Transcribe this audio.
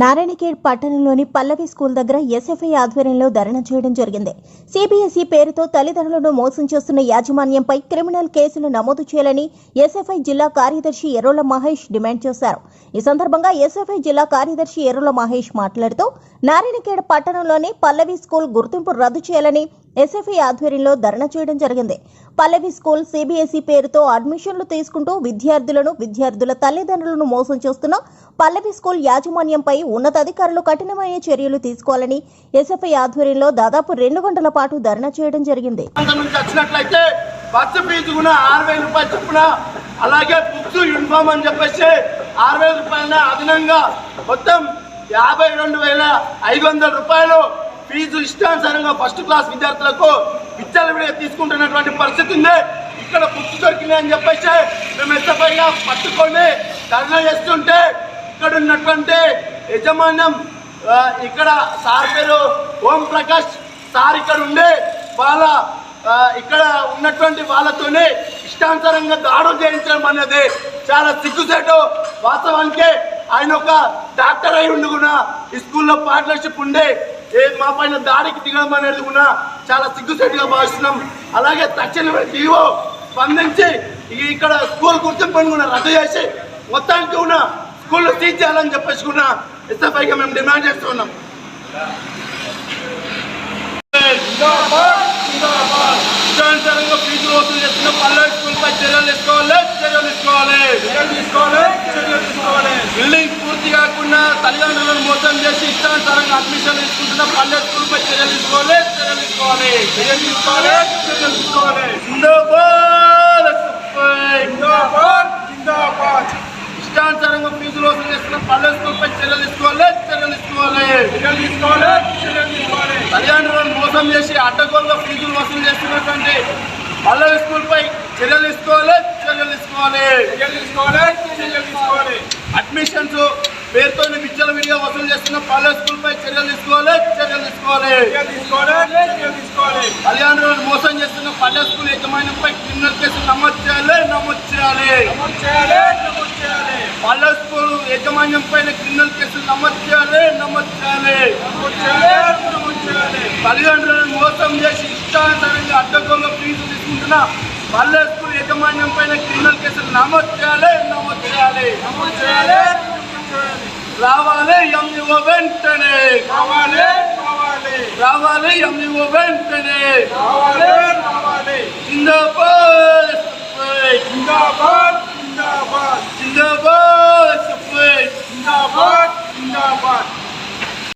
నారాయణఖేడ్ పట్టణంలోని పల్లవి స్కూల్ దగ్గర ఎస్ఎఫ్ఐ ఆధ్వర్యంలో ధర్నా చేయడం జరిగింది. సిబిఎస్ఈ పేరుతో తల్లిదండ్రులను మోసం చేస్తున్న యాజమాన్యంపై క్రిమినల్ కేసులు నమోదు చేయాలని ఎస్ఎఫ్ఐ జిల్లా కార్యదర్శి ఎర్రోల మహేష్ డిమాండ్ చేశారు. ఈ సందర్భంగా ఎస్ఎఫ్ఐ జిల్లా కార్యదర్శి ఎర్రోల మహేష్ మాట్లాడుతూ నారాయణఖేడ్ పట్టణంలోని పల్లవి స్కూల్ గుర్తింపు రద్దు చేయాలని ఎస్ఎఫ్ఐ ఆధ్వర్యంలో ధర్నా చేయడం జరిగింది. పల్లవి స్కూల్ సిబిఎస్ఈ పేరుతో అడ్మిషన్లు తీసుకుంటూ విద్యార్థులను విద్యార్థుల తల్లిదండ్రులను మోసం చేస్తున్న పల్లవి స్కూల్ యాజమాన్యంపై ఉన్నతాధికారులు కఠినమైన చర్యలు తీసుకోవాలని ఎస్ఎఫ్ఐ ఆధ్వర్యంలో దాదాపు రెండు గంటల పాటు ధర్నా చేయడం జరిగింది. అలాగే బుక్స్ యూనిఫామ్ అని చెప్పేసి ఆరు వేల రూపాయల అదనంగా మొత్తం యాభై రెండు వేల ఐదు వందల రూపాయలు ఫీజు ఇష్టానుసారంగా ఫస్ట్ క్లాస్ విద్యార్థులకు విచ్చలవిడిగా తీసుకుంటున్నటువంటి పరిస్థితి ఉంది. ఇక్కడ పుట్టు దొరికినాయి అని చెప్పేసి మేము ఎత్తపైగా పట్టుకొని ధర్నా చేస్తుంటే ఇక్కడ ఉన్నటువంటి యజమాన్యం ఇక్కడ సార్ పేరు ఓం ప్రకాష్ సార్ ఇక్కడ ఉండి వాళ్ళ ఇక్కడ ఉన్నటువంటి వాళ్ళతోనే ఇష్టాంతరంగా దాడులు చేయించడం అనేది చాలా సిగ్గుసేటు వాస్తవానికి ఆయన ఒక డాక్టర్ అయి ఉండి కూడా ఈ స్కూల్లో పార్ట్నర్షిప్ ఉండే మా పైన దాడికి దిగడం అనేది కూడా చాలా సిగ్గుసేటుగా భావిస్తున్నాం. అలాగే తక్షణమే డిఓ స్పందించి ఇక్కడ స్కూల్ గుర్తింపుని కూడా రద్దు చేసి మొత్తానికి కూడా స్కూల్లో సీజ్ చేయాలని చెప్పేసి కూడా ఎస్ఎఫ్ఐగా మేము డిమాండ్ చేస్తున్నాం ఇష్టానుసారంగా ఫీజులు వసూలు చేస్తున్న పల్లె స్కూల్ చర్యలు తీసుకోవాలి చర్యలు తీసుకోవాలి చర్యలు తీసుకోవాలి చర్యలు తీసుకోవాలి బిల్డింగ్ పూర్తి కాకుండా తల్లిదండ్రులను మోసం చేసి ఇష్టానుసారంగా అడ్మిషన్ తీసుకుంటున్న పల్లె స్కూల్ పై చర్యలు తీసుకోవాలి చర్యలు తీసుకోవాలి చర్యలు తీసుకోవాలి చర్యలు తీసుకోవాలి. ఇష్టానుసారంగా ఫీజులు వసూలు చేస్తున్న పల్లె స్కూల్ పై చర్యలు తీసుకోవాలి చర్యలు తీసుకోవాలి. చర్యలు తీసుకోవాలి చర్యలు తీసుకోవాలి. తల్లిదండ్రులను మోసం చేసి అడ్డగోలుగా ఫీజులు వసూలు చేస్తున్నటువంటి పల్లవి స్కూల్ పై చర్యలు తీసుకోవాలి చర్యలు తీసుకోవాలి. చర్యలు తీసుకోవాలి చర్యలు తీసుకోవాలి. అడ్మిషన్స్ పేరుతో విద్యల విడిగా వసూలు చేస్తున్న పల్లె స్కూల్ పై చర్యలు తీసుకోవాలి. చర్యలు తీసుకోవాలి తీసుకోవాలి. తల్లిదండ్రులను మోసం చేస్తున్న పల్లె స్కూల్ యజమానిపై క్రిమినల్ కేసు నమోదు చేయాలి నమోదు చేయాలి. నమోదు చేయాలి నమోదు చేయాలి. పల్లె స్కూల్ యజమాన్యం పైన క్రిమినల్ కేసులు నమోదు చేయాలి నమోదు చేయాలి. తల్లిదండ్రులను మోసం చేసి ఇష్టానుసారంగా అడ్డగోలుగా ఫీజు తీసుకుంటున్న పల్లె స్కూల్ యజమాన్యం పైన క్రిమినల్ కేసులు నమోదు చేయాలి నమోదు చేయాలి. నమోదు చేయాలి రావాలి ఎంఈఓ వెంటనే. కావాలి రావాలి. ఎంఈఓ వెంటనే. కావాలి